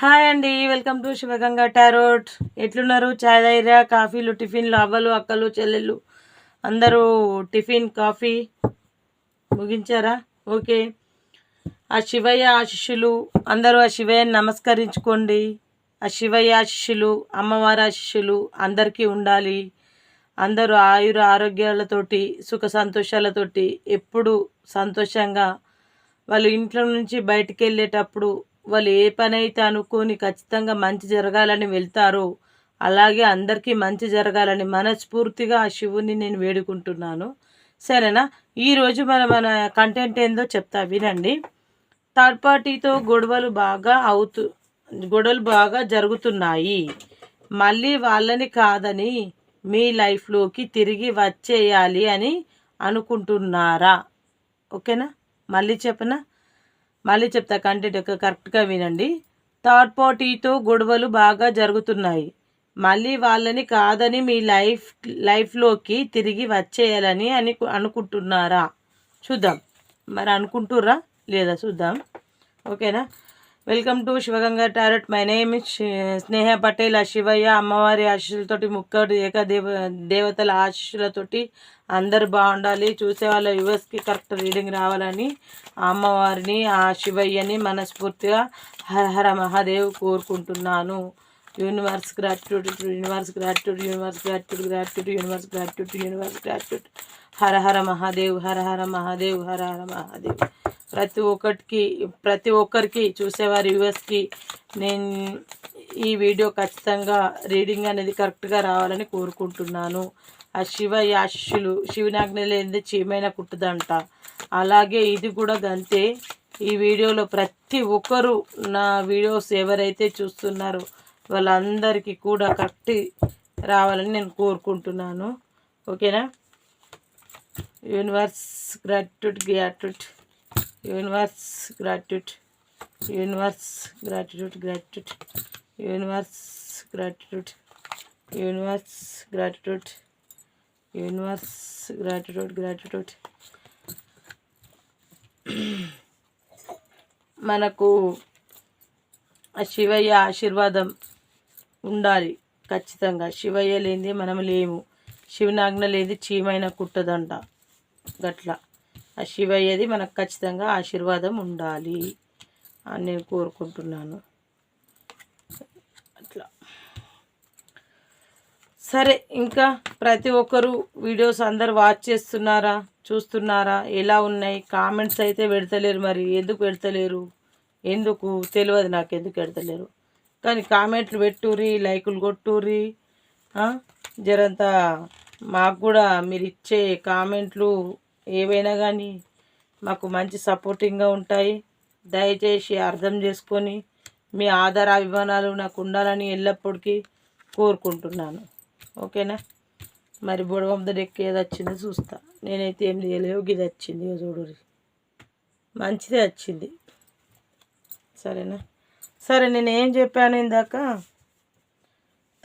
Hi అండి welcome to Shivaganga tarot. ఎట్లున్నారు? చాయ్ దగ్గర కాఫీలు టిఫిన్లు అవ్వలు అక్కలు చెల్లెళ్ళు. అందరూ టిఫిన్ కాఫీ ముగించారా? ఓకే. ఆ శివయ్య ఆశిష్యులు అందరూ ఆ శివయ్యని నమస్కరించుకోండి. ఆ శివయ్య ఆశిష్యులు అమ్మవారి ఆశిష్యులు అందరికీ ఉండాలి. అందరూ ఆయుర ఆరోగ్యాలతోటి సుఖ సంతోషాలతోటి ఎప్పుడు సంతోషంగా వాళ్ళు ఇంట్లో నుంచి బయటికి వెళ్ళేటప్పుడు వాళ్ళు ఏ పనైతే అనుకొని ఖచ్చితంగా మంచి జరగాలని వెళ్తారో అలాగే అందరికీ మంచి జరగాలని మనస్ఫూర్తిగా ఆ శివుని నేను వేడుకుంటున్నాను. సరేనా? ఈరోజు మన మన కంటెంట్ ఏందో చెప్తా వినండి. థర్డ్ పార్టీతో గొడవలు బాగా అవుతూ గొడవలు బాగా జరుగుతున్నాయి. మళ్ళీ వాళ్ళని కాదని మీ లైఫ్లోకి తిరిగి వచ్చేయాలి అని అనుకుంటున్నారా? ఓకేనా? మళ్ళీ చెప్పనా? మళ్ళీ చెప్తా కంటెంట్ కరెక్ట్గా వినండి. థర్డ్ పార్టీతో గొడవలు బాగా జరుగుతున్నాయి. మళ్ళీ వాళ్ళని కాదని మీ లైఫ్ లైఫ్లోకి తిరిగి వచ్చేయాలని అని అనుకుంటున్నారా? చూద్దాం. మరి అనుకుంటుర్రా? లేదా చూద్దాం. ఓకేనా? Welcome to Shivaganga tarot my name Sneha Patel ఆ శివయ్య అమ్మవారి ఆశీస్సులతోటి ముక్కడు ఏకదేవ దేవతల ఆశీస్సులతోటి అందరు బాగుండాలి చూసే వాళ్ళ యువర్స్కి కరెక్ట్ రీడింగ్ రావాలని ఆ అమ్మవారిని ఆ శివయ్యని మనస్ఫూర్తిగా హర హర మహాదేవ్ కోరుకుంటున్నాను. Universe gratitude universe gratitude universe gratitude gratitude universe gratitude universe gratitude Hara Hara Mahadev Hara Hara Mahadev Hara Hara Mahadev. ప్రతి ఒక్కటికి ప్రతి ఒక్కరికి చూసేవారి యూఎస్కి నేను ఈ వీడియో ఖచ్చితంగా రీడింగ్ అనేది కరెక్ట్గా రావాలని కోరుకుంటున్నాను. ఆ శివ యాశులు శివనాజ్ఞ లేనిదే చీమైన కుట్టదంట అలాగే ఇది కూడా గంతే. ఈ వీడియోలో ప్రతి ఒక్కరు నా వీడియోస్ ఎవరైతే చూస్తున్నారో వాళ్ళందరికీ కూడా కరెక్ట్ రావాలని నేను కోరుకుంటున్నాను. ఓకేనా? Universe gratitude gratitude universe gratitude. Universe gratitude gratitude. Universe gratitude. Universe gratitude. Universe gratitude gratitude. మనకు శివయ్య ఆశీర్వాదం ఉండాలి ఖచ్చితంగా. శివయ్య లేనిది మనం లేము. శివనాజ్ఞ లేనిది చీమైన కుట్టదంట. గట్లా. ఆ శివయ్యది మనకు ఖచ్చితంగా ఆశీర్వాదం ఉండాలి అని నేను కోరుకుంటున్నాను సరే ఇంకా ప్రతి ఒక్కరు వీడియోస్ అందరు వాచ్ చేస్తున్నారా? చూస్తున్నారా? ఎలా ఉన్నాయి? కామెంట్స్ అయితే పెడతలేరు మరి. ఎందుకు పెడతలేరు? ఎందుకు? తెలియదు నాకు ఎందుకు పెడతలేరు. కానీ కామెంట్లు పెట్టుర్రి లైకులు కొట్టుర్రి జరంతా మాకు కూడా మీరు ఇచ్చే కామెంట్లు ఏవైనా కానీ మాకు మంచి సపోర్టింగ్గా ఉంటాయి. దయచేసి అర్థం చేసుకొని మీ ఆధార అభిమానాలు నాకు ఉండాలని ఎల్లప్పటికీ కోరుకుంటున్నాను. ఓకేనా? మరి బుడవందరు ఎక్కి ఏది వచ్చిందో చూస్తా. నేనైతే ఏం చేయలేవు. ఇది వచ్చింది. చూడు మంచిదే వచ్చింది. సరేనా? సరే నేను ఏం చెప్పాను ఇందాక?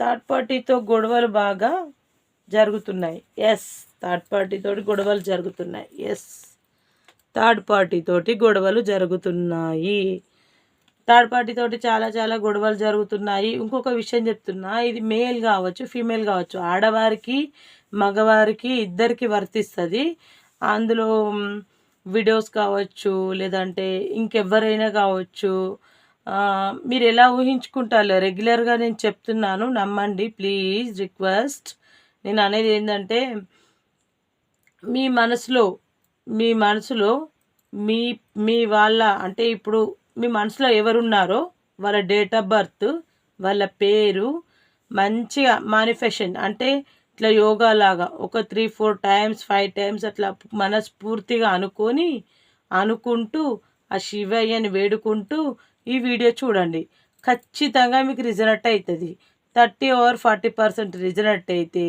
థర్డ్ పార్టీతో గొడవలు బాగా జరుగుతున్నాయి. ఎస్. థర్డ్ పార్టీతోటి గొడవలు జరుగుతున్నాయి. ఎస్ థర్డ్ పార్టీతోటి గొడవలు జరుగుతున్నాయి. థర్డ్ పార్టీతోటి చాలా చాలా గొడవలు జరుగుతున్నాయి. ఇంకొక విషయం చెప్తున్నా ఇది మేల్ కావచ్చు ఫీమేల్ కావచ్చు. ఆడవారికి మగవారికి ఇద్దరికి వర్తిస్తుంది. అందులో వీడియోస్ కావచ్చు లేదంటే ఇంకెవరైనా కావచ్చు. మీరు ఎలా ఊహించుకుంటారు రెగ్యులర్గా నేను చెప్తున్నాను నమ్మండి. ప్లీజ్ రిక్వెస్ట్ నేను అనేది ఏంటంటే మీ మనసులో మీ మనసులో మీ మీ వాళ్ళ అంటే ఇప్పుడు మీ మనసులో ఎవరున్నారో వాళ్ళ డేట్ ఆఫ్ బర్త్ వాళ్ళ పేరు మంచిగా మానిఫెషన్ అంటే ఇట్లా యోగా లాగా ఒక three four times five times అట్లా మనస్ఫూర్తిగా అనుకొని అనుకుంటూ ఆ శివయ్యని వేడుకుంటూ ఈ వీడియో చూడండి. ఖచ్చితంగా మీకు రిజల్ట్ అవుతుంది thirty over forty percent result అయితే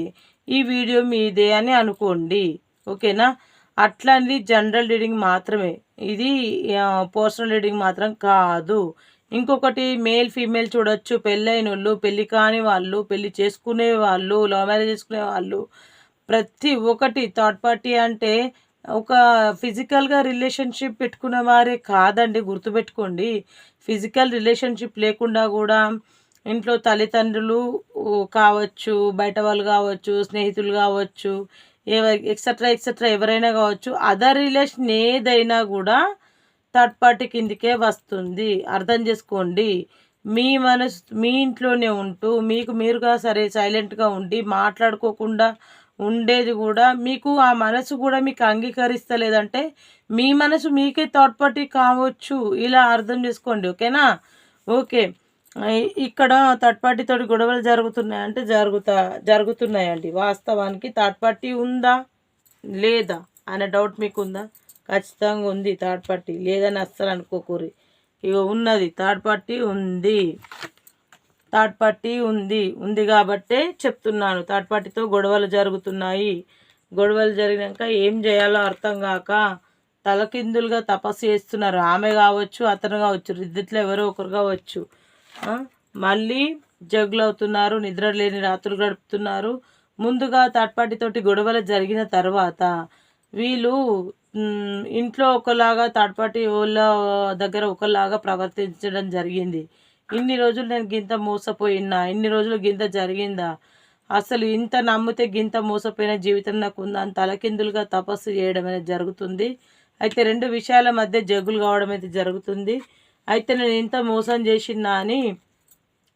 ఈ వీడియో మీదే అని అనుకోండి. ఓకేనా? అట్లాంటిది జనరల్ రీడింగ్ మాత్రమే. ఇది పర్సనల్ రీడింగ్ మాత్రం కాదు. ఇంకొకటి మేల్ ఫీమేల్ చూడొచ్చు. పెళ్ళైన వాళ్ళు పెళ్ళి కాని వాళ్ళు పెళ్ళి చేసుకునే వాళ్ళు లవ్ మ్యారేజ్ చేసుకునే వాళ్ళు ప్రతి ఒక్కటి థర్డ్ పార్టీ అంటే ఒక ఫిజికల్గా రిలేషన్షిప్ పెట్టుకున్న వారే కాదండి గుర్తుపెట్టుకోండి. ఫిజికల్ రిలేషన్షిప్ లేకుండా కూడా ఇంట్లో తల్లిదండ్రులు కావచ్చు బయట వాళ్ళు కావచ్చు స్నేహితులు కావచ్చు ఎక్సెట్రా ఎక్సెట్రా ఎవరైనా కావచ్చు అదర్ రిలేషన్ ఏదైనా కూడా థర్డ్ పార్టీ కిందికే వస్తుంది. అర్థం చేసుకోండి. మీ మనసు మీ ఇంట్లోనే ఉంటూ మీకు మీరుగా సరే సైలెంట్గా ఉండి మాట్లాడుకోకుండా ఉండేది కూడా మీకు ఆ మనసు కూడా మీకు అంగీకరిస్తలేదంటే మీ మనసు మీకే థర్డ్ పార్టీ కావచ్చు. ఇలా అర్థం చేసుకోండి. ఓకేనా? ఓకే. ఇక్కడ థర్డ్ పార్టీతో తోటి గొడవలు జరుగుతున్నాయంటే జరుగుతా జరుగుతున్నాయండి. వాస్తవానికి థర్డ్ పార్టీ ఉందా? లేదా? అనే డౌట్ మీకు ఉందా ఖచ్చితంగా ఉంది థర్డ్ పార్టీ లేదని అస్సలు అనుకోకూరి. ఇక ఉన్నది. థర్డ్ పార్టీ ఉంది. థర్డ్ పార్టీ ఉంది. ఉంది కాబట్టే చెప్తున్నాను. థర్డ్ పార్టీతో గొడవలు జరుగుతున్నాయి. గొడవలు జరిగినాక ఏం చేయాలో అర్థం కాక తలకిందులుగా తపస్సు చేస్తున్నారు ఆమె కావచ్చు అతను కావచ్చు ఇద్దరిలో ఎవరో ఒకరు కావచ్చు మళ్ళీ జగ్గులు అవుతున్నారు నిద్ర లేని రాత్రులు గడుపుతున్నారు. ముందుగా తాడ్పాటితోటి గొడవలు జరిగిన తర్వాత వీళ్ళు ఇంట్లో ఒకలాగా తాడ్పాటి వాళ్ళ దగ్గర ఒకలాగా ప్రవర్తించడం జరిగింది. ఇన్ని రోజులు నేను గింత మోసపోయినా ఇన్ని రోజులు గింత జరిగిందా? అసలు ఇంత నమ్మితే గింత మోసపోయిన జీవితం నాకు ఉందా అని తలకిందులుగా తపస్సు చేయడం అనేది జరుగుతుంది. అయితే రెండు విషయాల మధ్య జగ్గులు కావడం అయితే జరుగుతుంది. అయితే నేను ఇంత మోసం చేసిందా అని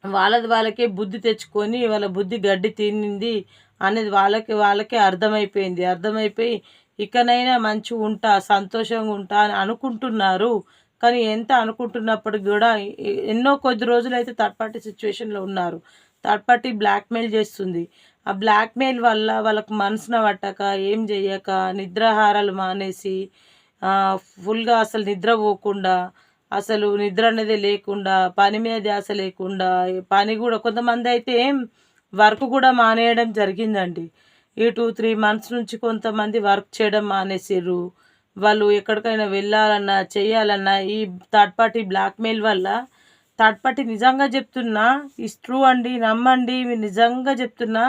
వాళ్ళది వాళ్ళకే బుద్ధి తెచ్చుకొని వాళ్ళ బుద్ధి గడ్డి తినింది అనేది వాళ్ళకి వాళ్ళకే అర్థమైపోయింది. అర్థమైపోయి ఇకనైనా మంచి ఉంటా సంతోషంగా ఉంటా అని అనుకుంటున్నారు. కానీ ఎంత అనుకుంటున్నప్పటికి కూడా ఎన్నో కొద్ది రోజులు అయితే థర్డ్ పార్టీ సిచ్యువేషన్లో ఉన్నారు. థర్డ్ పార్టీ బ్లాక్మెయిల్ చేస్తుంది. ఆ బ్లాక్మెయిల్ వల్ల వాళ్ళకు మనసున పట్టక ఏం చేయక నిద్రాహారాలు మానేసి ఫుల్గా అసలు నిద్ర పోకుండా అసలు నిద్ర అనేది లేకుండా పని మీద ధ్యాస లేకుండా పని కూడా కొంతమంది అయితే వర్క్ కూడా మానేయడం జరిగిందండి. ఈ టూ త్రీ మంత్స్ నుంచి కొంతమంది వర్క్ చేయడం మానేసారు వాళ్ళు ఎక్కడికైనా వెళ్ళాలన్నా చేయాలన్నా ఈ థర్డ్ పార్టీ బ్లాక్మెయిల్ వల్ల థర్డ్ పార్టీ నిజంగా చెప్తున్నా ఇస్ ట్రూ అండి నమ్మండి మీరు నిజంగా చెప్తున్నా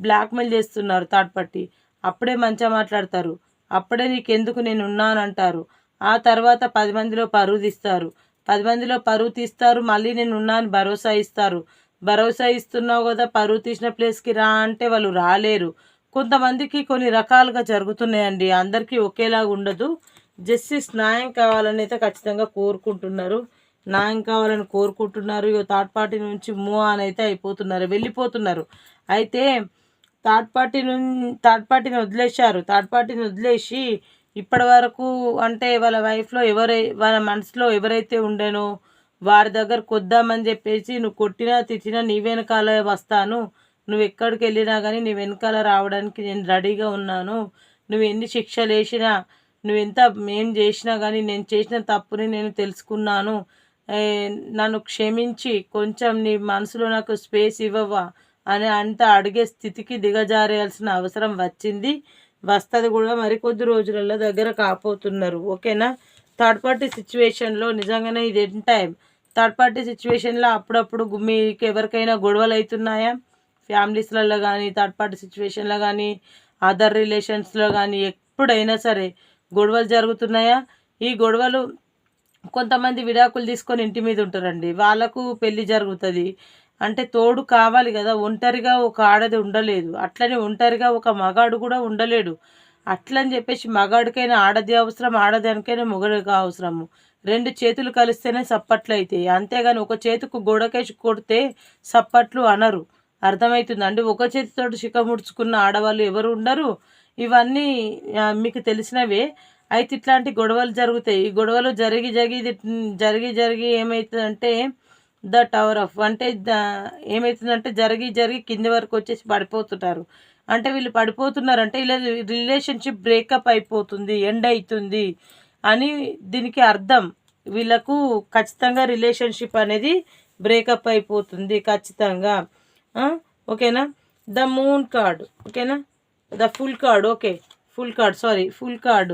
బ్లాక్మెయిల్ చేస్తున్నారు థర్డ్ పార్టీ. అప్పుడే మంచిగా మాట్లాడతారు. అప్పుడే నీకెందుకు నేను ఉన్నాను అంటారు ఆ తర్వాత పది మందిలో పరువు తీస్తారు. పది మందిలో పరువు తీస్తారు మళ్ళీ నేను ఉన్నాను భరోసా ఇస్తారు. భరోసా ఇస్తున్నావు కదా పరువు తీసిన ప్లేస్కి రా అంటే వాళ్ళు రాలేరు. కొంతమందికి కొన్ని రకాలుగా జరుగుతున్నాయండి. అందరికీ ఒకేలాగా ఉండదు. జస్టిస్ న్యాయం కావాలని అయితే ఖచ్చితంగా కోరుకుంటున్నారు. న్యాయం కావాలని కోరుకుంటున్నారు. ఇక థర్డ్ పార్టీ నుంచి మూవ్ ఆన్ అయితే అయిపోతున్నారు వెళ్ళిపోతున్నారు. అయితే థర్డ్ పార్టీ నుంచి థర్డ్ పార్టీని వదిలేశారు. థర్డ్ పార్టీని వదిలేసి ఇప్పటి వరకు అంటే వాళ్ళ వైఫ్లో ఎవరై వాళ్ళ మనసులో ఎవరైతే ఉండేనో వారి దగ్గరకు వద్దామని చెప్పేసి నువ్వు కొట్టినా తిట్టినా నీ వెనకాల వస్తాను. నువ్వు ఎక్కడికి వెళ్ళినా కానీ నీ వెనకాల రావడానికి నేను రెడీగా ఉన్నాను. నువ్వు ఎన్ని శిక్షలు వేసినా నువ్వు ఎంత ఏం చేసినా కానీ నేను చేసిన తప్పుని నేను తెలుసుకున్నాను. నన్ను క్షమించి కొంచెం నీ మనసులో నాకు స్పేస్ ఇవ్వవా అని అంత అడిగే స్థితికి దిగజారేయాల్సిన అవసరం వచ్చింది. వస్తుంది కూడా మరికొద్ది రోజులలో దగ్గర కాపోతున్నారు. ఓకేనా? థర్డ్ పార్టీ సిచ్యువేషన్లో నిజంగానే ఇది ఎన్ టైం థర్డ్ పార్టీ సిచ్యువేషన్లో అప్పుడప్పుడు మీకు ఎవరికైనా గొడవలు అవుతున్నాయా ఫ్యామిలీస్లలో కానీ థర్డ్ పార్టీ సిచ్యువేషన్లో కానీ అదర్ రిలేషన్స్లో కానీ ఎప్పుడైనా సరే గొడవలు జరుగుతున్నాయా? ఈ గొడవలు కొంతమంది విడాకులు తీసుకొని ఇంటి మీద ఉంటారండి. వాళ్ళకు పెళ్ళి జరుగుతుంది. అంటే తోడు కావాలి కదా ఒంటరిగా ఒక ఆడది ఉండలేదు. అట్లనే ఒంటరిగా ఒక మగాడు కూడా ఉండలేడు. అట్లని చెప్పేసి మగాడికైనా ఆడది అవసరం ఆడదానికైనా మొగడికి అవసరము. రెండు చేతులు కలిస్తేనే సప్పట్లు అవుతాయి అంతేగాని ఒక చేతికి గోడకేసి కొడితే సప్పట్లు అనరు. అర్థమవుతుంది అంటే ఒక చేతితోటి శిఖముడుచుకున్న ఆడవాళ్ళు ఎవరు ఉండరు? ఇవన్నీ మీకు తెలిసినవే. అయితే ఇట్లాంటి గొడవలు జరుగుతాయి. ఈ గొడవలు జరిగి జరిగి జరిగి జరిగి ఏమవుతుందంటే ద టవర్ ఆఫ్ అంటే ద- ఏమవుతుందంటే జరిగి జరిగి కింది వరకు వచ్చేసి పడిపోతుంటారు. అంటే వీళ్ళు పడిపోతున్నారంటే ఇలా రిలేషన్షిప్ బ్రేకప్ అయిపోతుంది ఎండ్ అవుతుంది అని దీనికి అర్థం. వీళ్ళకు ఖచ్చితంగా రిలేషన్షిప్ అనేది బ్రేకప్ అయిపోతుంది ఖచ్చితంగా. ఓకేనా? ద మూన్ కార్డ్ ఓకేనా? The fool card okay. Fool card sorry fool card.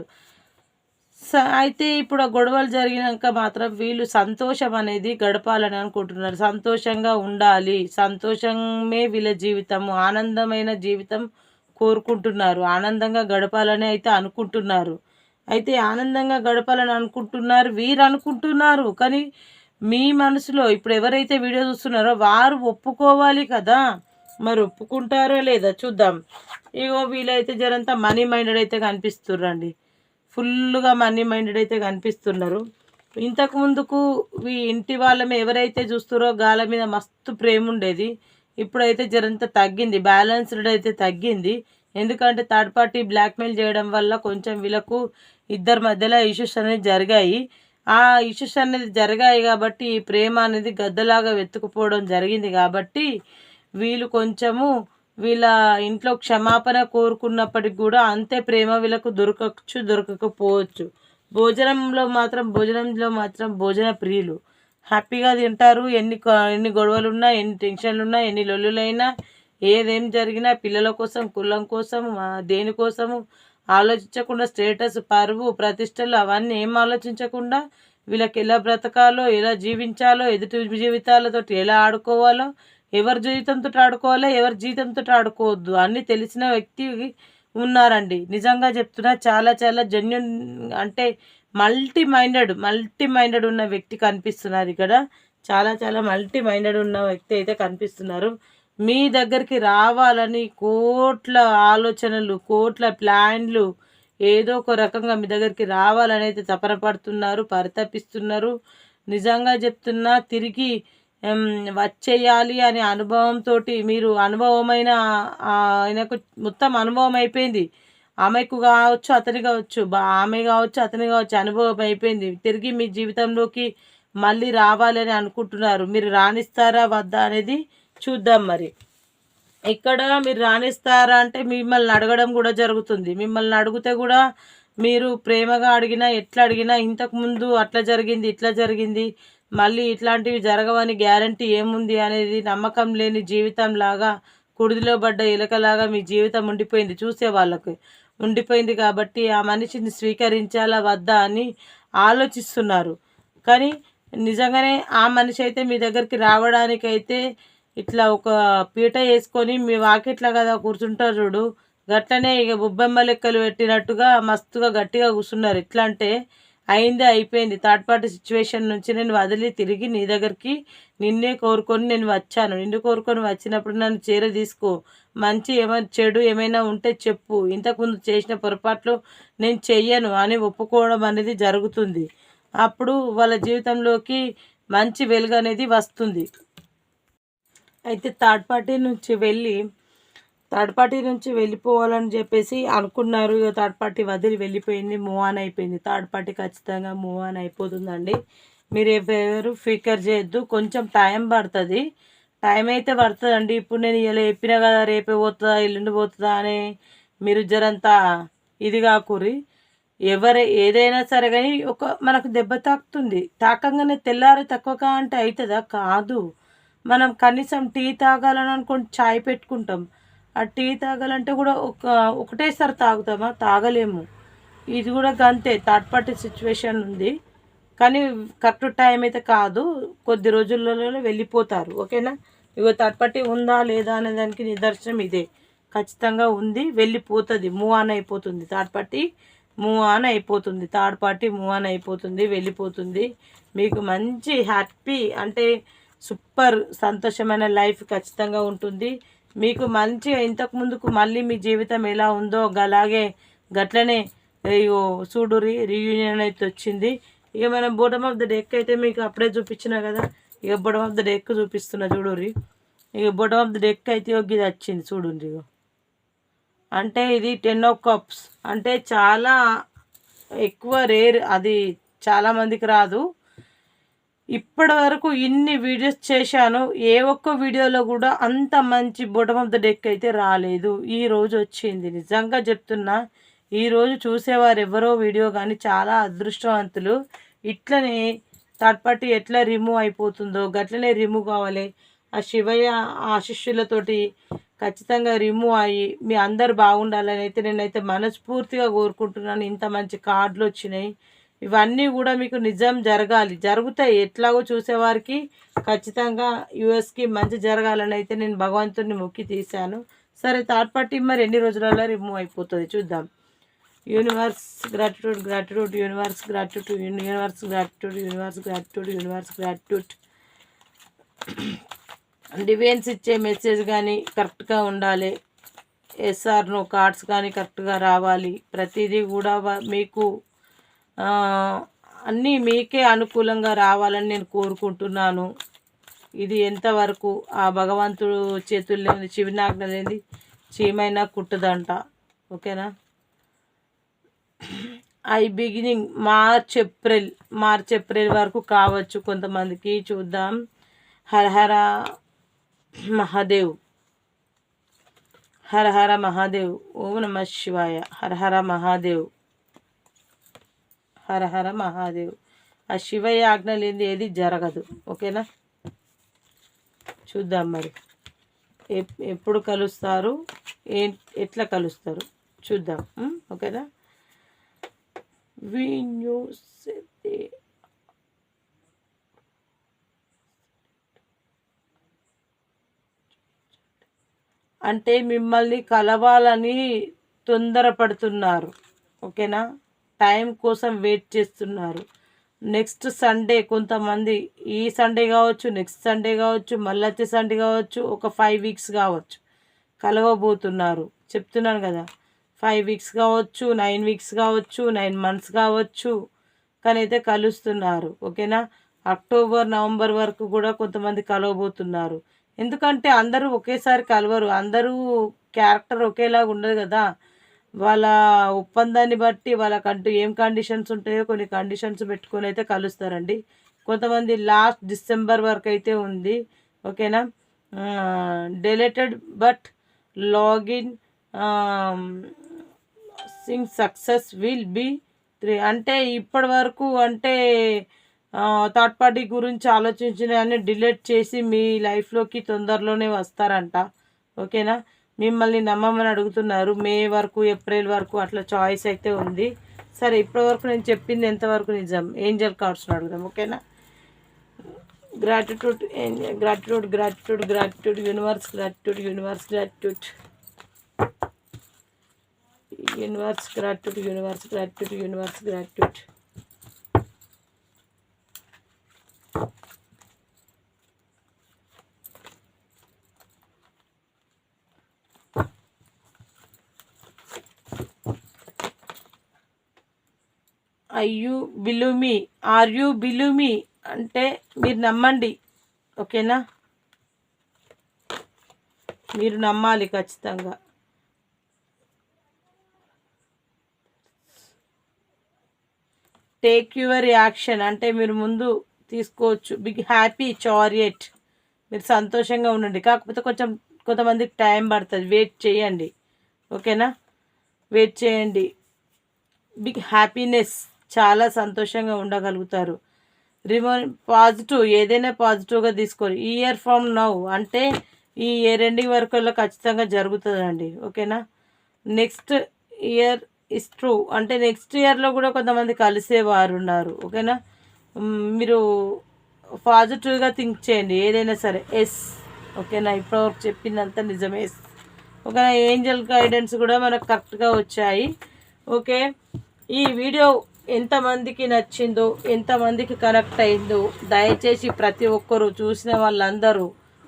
అయితే ఇప్పుడు ఆ గొడవలు జరిగినాక మాత్రం వీళ్ళు సంతోషం అనేది గడపాలని అనుకుంటున్నారు. సంతోషంగా ఉండాలి సంతోషమే వీళ్ళ జీవితము ఆనందమైన జీవితం కోరుకుంటున్నారు. ఆనందంగా గడపాలని అయితే అనుకుంటున్నారు. అయితే ఆనందంగా గడపాలని అనుకుంటున్నారు వీరు అనుకుంటున్నారు. కానీ మీ మనసులో ఇప్పుడు ఎవరైతే వీడియో చూస్తున్నారో వారు ఒప్పుకోవాలి కదా? మరి ఒప్పుకుంటారో లేదా చూద్దాం. ఇగో వీళ్ళైతే జరంతా మనీ మైండెడ్ అయితే కనిపిస్తుర్రండి. ఫుల్గా మనీ మైండెడ్ అయితే కనిపిస్తున్నారు. ఇంతకు ముందుకు ఈ ఇంటి వాళ్ళమే ఎవరైతే చూస్తారో గాల మీద మస్తు ప్రేమ ఉండేది. ఇప్పుడైతే జరంత తగ్గింది. బ్యాలెన్స్డ్ అయితే తగ్గింది. ఎందుకంటే థర్డ్ పార్టీ బ్లాక్మెయిల్ చేయడం వల్ల కొంచెం వీళ్ళకు ఇద్దరి మధ్యలో ఇష్యూస్ అనేది జరిగాయి. ఆ ఇష్యూస్ అనేది జరిగాయి కాబట్టి ఈ ప్రేమ అనేది గద్దలాగా వెతుకుపోవడం జరిగింది కాబట్టి వీళ్ళు కొంచెము వీళ్ళ ఇంట్లో క్షమాపణ కోరుకున్నప్పటికి కూడా అంతే ప్రేమ వీళ్ళకు దొరకచ్చు దొరకకపోవచ్చు. భోజనంలో మాత్రం భోజనంలో మాత్రం భోజన ప్రియులు. హ్యాపీగా తింటారు. ఎన్ని ఎన్ని గొడవలున్నా ఎన్ని టెన్షన్లున్నా ఎన్ని లొల్లులైనా ఏదేం జరిగినా పిల్లల కోసం కులం కోసం దేనికోసము ఆలోచించకుండా స్టేటస్ పరువు ప్రతిష్టలు అవన్నీ ఏం ఆలోచించకుండా వీళ్ళకి ఎలా బ్రతకాలో ఎలా జీవించాలో ఎదుటి జీవితాలతో ఎలా ఆడుకోవాలో ఎవరి జీవితంతో ఆడుకోవాలో ఎవరి జీవితంతో ఆడుకోవద్దు. అన్ని తెలిసిన వ్యక్తి ఉన్నారండి. నిజంగా చెప్తున్నా చాలా చాలా జెన్యున్ అంటే మల్టీ మైండెడ్ మల్టీ మైండెడ్ ఉన్న వ్యక్తి కనిపిస్తున్నారు ఇక్కడ. చాలా చాలా మల్టీ మైండెడ్ ఉన్న వ్యక్తి అయితే కనిపిస్తున్నారు. మీ దగ్గరికి రావాలని కోట్ల ఆలోచనలు కోట్ల ప్లాన్లు ఏదో ఒక రకంగా మీ దగ్గరికి రావాలని అయితే తపన పడుతున్నారు పరితపిస్తున్నారు. నిజంగా చెప్తున్నా తిరిగి వచ్చేయాలి అనే అనుభవంతో మీరు అనుభవమైన ఆయనకు మొత్తం అనుభవం అయిపోయింది. ఆమెకు కావచ్చు అతని కావచ్చు ఆమె కావచ్చు అతని కావచ్చు అనుభవం అయిపోయింది. తిరిగి మీ జీవితంలోకి మళ్ళీ రావాలని అనుకుంటున్నారు. మీరు రాణిస్తారా వద్దా అనేది చూద్దాం మరి. ఇక్కడ మీరు రాణిస్తారా అంటే మిమ్మల్ని అడగడం కూడా జరుగుతుంది. మిమ్మల్ని అడిగితే కూడా మీరు ప్రేమగా అడిగినా ఎట్లా అడిగినా ఇంతకుముందు అట్లా జరిగింది ఇట్లా జరిగింది మళ్ళీ ఇట్లాంటివి జరగవని గ్యారంటీ ఏముంది అనేది నమ్మకం లేని జీవితం లాగా కుడిదిలో పడ్డ ఎలకలాగా మీ జీవితం ఉండిపోయింది చూసే వాళ్ళకి. ఉండిపోయింది కాబట్టి ఆ మనిషిని స్వీకరించాలా వద్దా అని ఆలోచిస్తున్నారు. కానీ నిజంగానే ఆ మనిషి అయితే మీ దగ్గరికి రావడానికైతే ఇట్లా ఒక పీట వేసుకొని మీ వాకిట్లా కదా కూర్చుంటారు చూడు. గట్లనే ఇక బుబ్బెమ్మ లెక్కలు పెట్టినట్టుగా మస్తుగా గట్టిగా కూర్చున్నారు. ఎట్లా అంటే అయిందే అయిపోయింది. థర్డ్ పార్టీ సిచ్యువేషన్ నుంచి నేను వదిలి తిరిగి నీ దగ్గరికి నిన్నే కోరుకొని నేను వచ్చాను. నిన్ను కోరుకొని వచ్చినప్పుడు నన్ను చీర తీసుకో. మంచి ఏమైనా చెడు ఏమైనా ఉంటే చెప్పు. ఇంతకుముందు చేసిన పొరపాట్లు నేను చెయ్యను అని ఒప్పుకోవడం అనేది జరుగుతుంది. అప్పుడు వాళ్ళ జీవితంలోకి మంచి వెలుగు అనేది వస్తుంది. అయితే థర్డ్ పార్టీ నుంచి వెళ్ళి థర్డ్ పార్టీ నుంచి వెళ్ళిపోవాలని చెప్పేసి అనుకున్నారు. ఇక థర్డ్ పార్టీ వదిలి వెళ్ళిపోయింది. మూవ్ ఆన్ అయిపోయింది. థర్డ్ పార్టీ ఖచ్చితంగా మూవ్ ఆన్ అయిపోతుందండి. మీరు ఎవరు ఫికర్ చేయొద్దు. కొంచెం టైం పడుతుంది. టైం అయితే పడుతుందండి. ఇప్పుడు నేను ఇలా చెప్పినా కదా రేపే పోతుందా ఎల్లుండి పోతుందా అని మీరు జరంతా ఇది కాకూరి ఎవరు ఏదైనా సరే కానీ ఒక మనకు దెబ్బ తాకుతుంది. తాకంగానే తెల్లారి తక్కువగా అంటే అవుతుందా కాదు. మనం కనీసం టీ తాగాలని అనుకోండి చాయ్ పెట్టుకుంటాం. ఆ టీ తాగాలంటే కూడా ఒక ఒకటేసారి తాగుతామా? తాగలేము. ఇది కూడా గంతే థర్డ్ పార్టీ సిచ్యువేషన్ ఉంది. కానీ కరెక్ట్ టైం అయితే కాదు. కొద్ది రోజులలో వెళ్ళిపోతారు. ఓకేనా? ఇగో థర్డ్ పార్టీ ఉందా లేదా అనే దానికి నిదర్శనం ఇదే. ఖచ్చితంగా ఉంది. వెళ్ళిపోతుంది. మూవ్ ఆన్ అయిపోతుంది. థర్డ్ పార్టీ మూవ్ ఆన్ అయిపోతుంది. థర్డ్ పార్టీ మూవ్ ఆన్ అయిపోతుంది. వెళ్ళిపోతుంది. మీకు మంచి హ్యాపీ అంటే సూపర్ సంతోషమైన లైఫ్ ఖచ్చితంగా ఉంటుంది. మీకు మంచిగా ఇంతకు ముందుకు మళ్ళీ మీ జీవితం ఎలా ఉందో అలాగే గట్లనే అయ్యో చూడు రీయూనియన్ అయితే వచ్చింది. ఇక మనం బోటమ్ ఆఫ్ ద డెక్ అయితే మీకు అప్పుడే చూపించిన కదా. ఇక బోటమ్ ఆఫ్ ద డెక్ చూపిస్తున్నా చూడుర్రి ఇక బోటమ్ ఆఫ్ ద డెక్ అయితే ఇది వచ్చింది చూడండి అంటే ఇది టెన్ ఆఫ్ కప్స్ అంటే చాలా ఎక్కువ రేర్ అది చాలామందికి రాదు. ఇప్పటి వరకు ఇన్ని వీడియోస్ చేశాను. ఏ ఒక్క వీడియోలో కూడా అంత మంచి బొటమ్ ఆఫ్ ద డెక్ అయితే రాలేదు. ఈ రోజు వచ్చింది. నిజంగా చెప్తున్నా ఈరోజు చూసేవారు ఎవరో వీడియో కానీ చాలా అదృష్టవంతులు. ఇట్లనే థర్డ్ పార్టీ ఎట్లా రిమూవ్ అయిపోతుందో గట్లనే రిమూవ్ కావాలి. ఆ శివయ్య ఆ శిష్యులతోటి ఖచ్చితంగా రిమూవ్ అయ్యి మీ అందరు బాగుండాలని అయితే నేనైతే మనస్ఫూర్తిగా కోరుకుంటున్నాను. ఇంత మంచి కార్డులు వచ్చినాయి. ఇవన్నీ కూడా మీకు నిజం జరగాలి. జరుగుతాయి. ఎట్లాగో చూసేవారికి ఖచ్చితంగా యుఎస్కి మంచి జరగాలని అయితే నేను భగవంతుడిని మొక్కి తీశాను. సరే థర్డ్ పార్టీ మరి ఎన్ని రోజులలో రిమూవ్ అయిపోతుంది చూద్దాం. Universe gratitude gratitude universe gratitude universe gratitude universe gratitude universe gratitude. డివెన్స్ ఇచ్చే మెసేజ్ కానీ కరెక్ట్గా ఉండాలి. ఎస్ఆర్ నో కార్డ్స్ కానీ కరెక్ట్గా రావాలి. ప్రతిదీ కూడా మీకు అన్నీ మీకే అనుకూలంగా రావాలని నేను కోరుకుంటున్నాను. ఇది ఎంతవరకు ఆ భగవంతుడు చేతుల్లో ఉంది లేని చీమైనా కుట్టదంట. ఓకేనా? I beginning March April March April వరకు కావచ్చు కొంతమందికి. చూద్దాం. హరహర మహాదేవ్. హరహర మహాదేవ్. ఓం నమ శివాయ. హరహర మహాదేవ్. హర హర మహాదేవ్. ఆ శివయ్య ఆజ్ఞ లేనిది ఏది జరగదు. ఓకేనా? చూద్దాం మరి. ఎప్- ఎప్పుడు కలుస్తారు? ఏ ఎట్లా కలుస్తారు? చూద్దాం. ఓకేనా? వి న్యూస్ అంటే మిమ్మల్ని కలవాలని తొందరపడుతున్నారు. ఓకేనా? టైం కోసం వెయిట్ చేస్తున్నారు. నెక్స్ట్ సండే కొంతమంది ఈ సండే కావచ్చు నెక్స్ట్ సండే కావచ్చు మళ్ళీ వచ్చే సండే కావచ్చు ఒక ఫైవ్ వీక్స్ కావచ్చు. కలవబోతున్నారు. చెప్తున్నాను కదా ఫైవ్ వీక్స్ కావచ్చు నైన్ వీక్స్ కావచ్చు నైన్ మంత్స్ కావచ్చు కానీ అయితే కలుస్తున్నారు. ఓకేనా? అక్టోబర్ నవంబర్ వరకు కూడా కొంతమంది కలవబోతున్నారు. ఎందుకంటే అందరూ ఒకేసారి కలవరు. అందరూ క్యారెక్టర్ ఒకేలాగా ఉండదు కదా. వాళ్ళ ఒప్పందాన్ని బట్టి వాళ్ళకంటూ ఏం కండిషన్స్ ఉంటాయో కొన్ని కండిషన్స్ పెట్టుకొని అయితే కలుస్తారండి. కొంతమంది లాస్ట్ డిసెంబర్ వరకు అయితే ఉంది. ఓకేనా deleted but login sing success will be three అంటే ఇప్పటి వరకు అంటే థర్డ్ పార్టీ గురించి ఆలోచించిన డిలీట్ చేసి మీ లైఫ్లోకి తొందరలోనే వస్తారంట. ఓకేనా మిమ్మల్ని నమ్మమని అడుగుతున్నారు. మే వరకు ఏప్రిల్ వరకు అట్లా చాయిస్ అయితే ఉంది. సరే ఇప్పటి వరకు నేను చెప్పింది ఎంతవరకు నిజం? ఏంజల్ కార్డ్స్ని అడుగుదాం ఓకేనా? Gratitude gratitude gratitude gratitude universe gratitude universe gratitude universe gratitude universe gratitude universe gratitude I believe me are you believe me అంటే మీరు నమ్మండి ఓకేనా? మీరు నమ్మాలి ఖచ్చితంగా. టేక్ యువర్ యాక్షన్ అంటే మీరు ముందు తీసుకోవచ్చు. బిగ్ హ్యాపీ చారియట్ మీరు సంతోషంగా ఉండండి. కాకపోతే కొంచెం కొంతమందికి టైం పడుతుంది. వెయిట్ చేయండి. ఓకేనా? వెయిట్ చేయండి. బిగ్ హ్యాపీనెస్ చాలా సంతోషంగా ఉండగలుగుతారు. రిమో పాజిటివ్ ఏదైనా పాజిటివ్గా తీసుకోరు. ఈ ఇయర్ ఫ్రమ్ నౌ అంటే ఈ రెండింగ్ వరకుల్లో ఖచ్చితంగా జరుగుతుందండి. ఓకేనా? Next year is true. అంటే నెక్స్ట్ ఇయర్లో కూడా కొంతమంది కలిసేవారు ఉన్నారు. ఓకేనా? మీరు పాజిటివ్గా థింక్ చేయండి. ఏదైనా సరే ఎస్. ఓకేనా? ఇప్పటివరకు చెప్పిందంతా నిజమే. ఎస్. ఓకేనా? ఏంజల్ గైడెన్స్ కూడా మనకు కరెక్ట్గా వచ్చాయి. ఓకే? ఈ వీడియో ఎంతమందికి నచ్చిందో ఎంతమందికి కనెక్ట్ అయిందో దయచేసి ప్రతి ఒక్కరు చూసిన వాళ్ళందరూ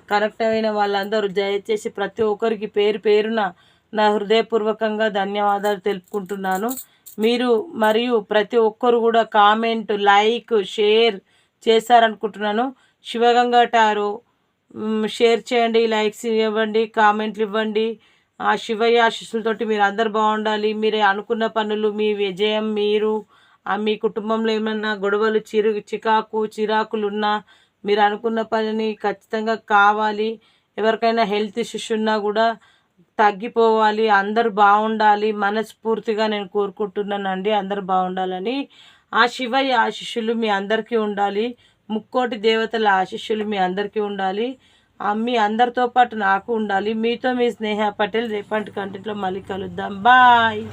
కనెక్ట్ అయిన వాళ్ళందరూ దయచేసి ప్రతి ఒక్కరికి పేరు పేరున నా హృదయపూర్వకంగా ధన్యవాదాలు తెలుపుకుంటున్నాను. మీరు మరియు ప్రతి ఒక్కరు కూడా కామెంట్ లైక్ షేర్ చేశారనుకుంటున్నాను. శివగంగా టారో షేర్ చేయండి లైక్స్ ఇవ్వండి కామెంట్లు ఇవ్వండి. ఆ శివయ్య ఆశీస్సులతోటి మీరు అందరు బాగుండాలి. మీరు అనుకున్న పనులు మీ విజయం మీరు మీ కుటుంబంలో ఏమన్నా గొడవలు చిరు చికాకు చిరాకులు ఉన్నా మీరు అనుకున్న పనిని ఖచ్చితంగా కావాలి. ఎవరికైనా హెల్త్ ఇష్యూస్ ఉన్నా కూడా తగ్గిపోవాలి. అందరు బాగుండాలి. మనస్ఫూర్తిగా నేను కోరుకుంటున్నానండి. అందరు బాగుండాలని ఆ శివయ్య ఆశిష్యులు మీ అందరికీ ఉండాలి. ముక్కోటి దేవతల ఆశిష్యులు మీ అందరికీ ఉండాలి. మీ అందరితో పాటు నాకు ఉండాలి. మీతో మీ స్నేహ పటేల్ రేపటి కంటెంట్లో మళ్ళీ కలుద్దాం. బాయ్.